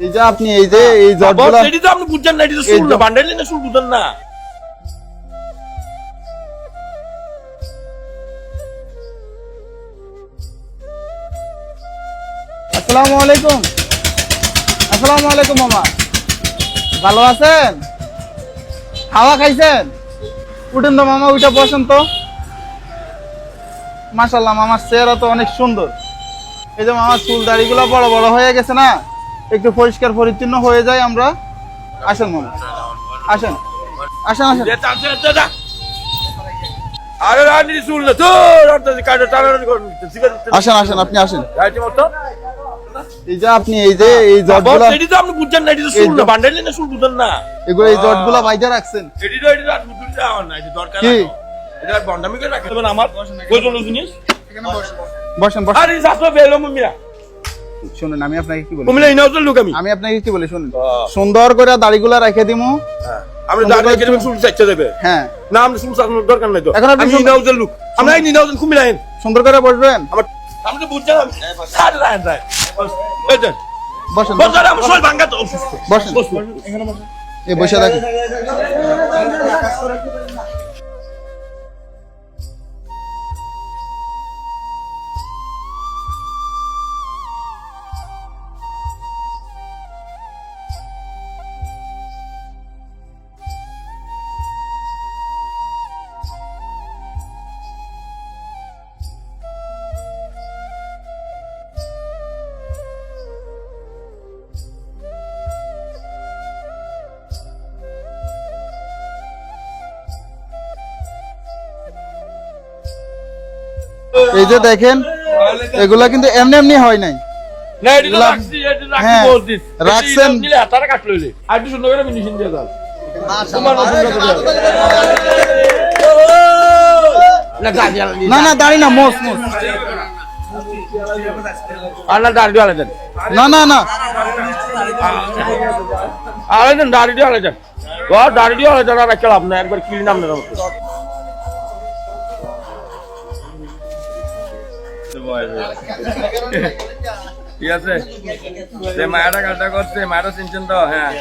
এই যে আপনি এই যে এই জটগুলা এটি তো আপনি বুঝছেন না এটি তো এই না জ- না সুর বুঝেন না। আসসালামু আলাইকুম। আসসালামু আলাইকুম মামা। ভালো আছেন? খাওয়া খাইছেন? উঠেন তো মামা উঠে বসেন তো। মাশাল্লাহ মামার চেহারা তো অনেক সুন্দর। এই যে মামার চুল দাড়িগুলো বড় বড় হয়ে গেছে না? একটু পরিষ্কার পরিচ্ছন্ন হয়ে যায় আমরা। আসেন মামা। আসেন। আসেন আসেন। যে যা। আসেন আসেন আপনি আসেন। এই যে আপনি এই যে এই জটগুলা এটি তো আপনি বুঝছেন না এটি তো সুর এই না জ- বান্ডাইল না বুঝেন না। এগুলো এই জটগুলা বাইজা রাখছেন। এটি তো এটি তো বুঝুন না না এটি দরকার কি? এটা বন্ডামি করে আমার কোন জিনিস বসেন। বসেন আরে বেলো মুমিয়া শুনুন আমি আপনাকে কি বলি? মুমিলা ইনাও লোক আমি। আমি আপনাকে কি বলি শুনুন। সুন্দর করে দাড়িগুলা রেখে দিমু। আমরা দাঁড়িয়ে কেটে সুর চাইতে দেবে। হ্যাঁ। না আমরা সুর চালানোর দরকার নাই তো। এখন আপনি সুন্দর- লোক আমরা এই ইনাউজের কুমিলা আইন। সুন্দর করে বসবেন। আমার আমি তো আমি সাড়ে রায়। রায় বসেন। বসারে আমার শরীর ভাঙ্গা তো। অসুস্থ বসেন। বসুন। এই বসে দেখেন এই যে দেখেন এগুলা কিন্তু এমনি এমনি হয় নাই। হ্যাঁ, রাখছেন। না না দাড়ি না মোস মোস। না না না না। আলাদা দাঁড়িয়ে আলাদা দাঁড়িয়ে আলাদা লাভ না একবার কিলি নাম ঠিক আছে সে মায়াটা কাটা করছে মায়াটা চিনছেন তো হ্যাঁ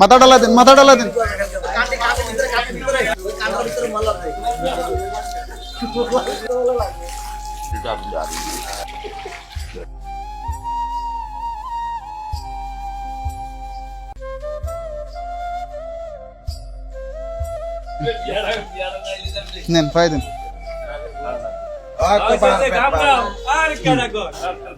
মাথা ডালা দেন মাথা ডালা দেন। নেন পাই দেন।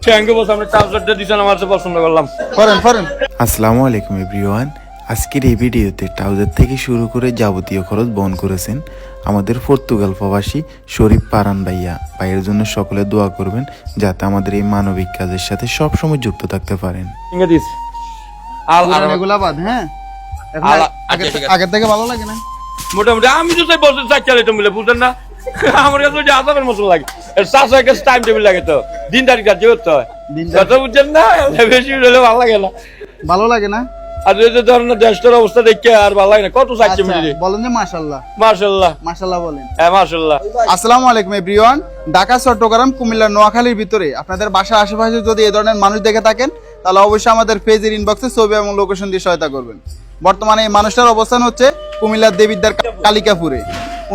থ্যাংক ইউ বস আপনি ট্রাউজারটা দিছেন আমার তো পছন্দ করলাম। করেন করেন। আসসালামু আলাইকুম এভরিওয়ান। আজকের এই ভিডিওতে ট্রাউজার থেকে শুরু করে যাবতীয় খরচ বহন করেছেন আমাদের পর্তুগাল প্রবাসী শরীফ পারান ভাইয়া। ভাইয়ের জন্য সকলে দোয়া করবেন যাতে আমাদের এই মানবিক কাজের সাথে সবসময় যুক্ত থাকতে পারেন। হ্যাঁ? আগের আচ্ছা, থেকে- ভালো লাগে না? মোটামুটি আমি তো বুঝলেন না? আমার কাছে যে আসামের মতো লাগে। চাষ একটা টাইম টেবিল লাগে তো। দিন তারিখ কাজ করতে হয়। বুঝছেন না? বেশি ভালো লাগে না। ভালো লাগে না? আর এই যে ধরেন দেশটার অবস্থা দেখে আর ভালো লাগে না। কত চাইছে আচ্ছা, মিলে বলেন যে মাশাল্লাহ মার্শাল্লাহ মাশাল্লাহ বলেন। হ্যাঁ মার্শাল্লাহ আসসালামু আলাইকুম এভরিওয়ান। ঢাকা চট্টগ্রাম কুমিল্লা নোয়াখালীর ভিতরে। আপনাদের বাসা আশেপাশে যদি এই ধরনের মানুষ দেখে থাকেন তাহলে অবশ্যই আমাদের পেজের ইনবক্সে ছবি এবং লোকেশন দিয়ে সহায়তা করবেন। বর্তমানে এই মানুষটার অবস্থান হচ্ছে কুমিল্লার দেবিদ্বার কালিকাপুরে।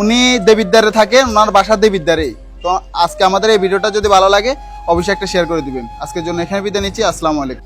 উনি দেবিদ্বারে থাকেন ওনার বাসা দেবিদ্বারেই তো আজকে আমাদের এই ভিডিওটা যদি ভালো লাগে অবশ্যই একটা শেয়ার করে দিবেন। আজকের জন্য এখানে বিদায় নিচ্ছি। আসসালামু আলাইকুম।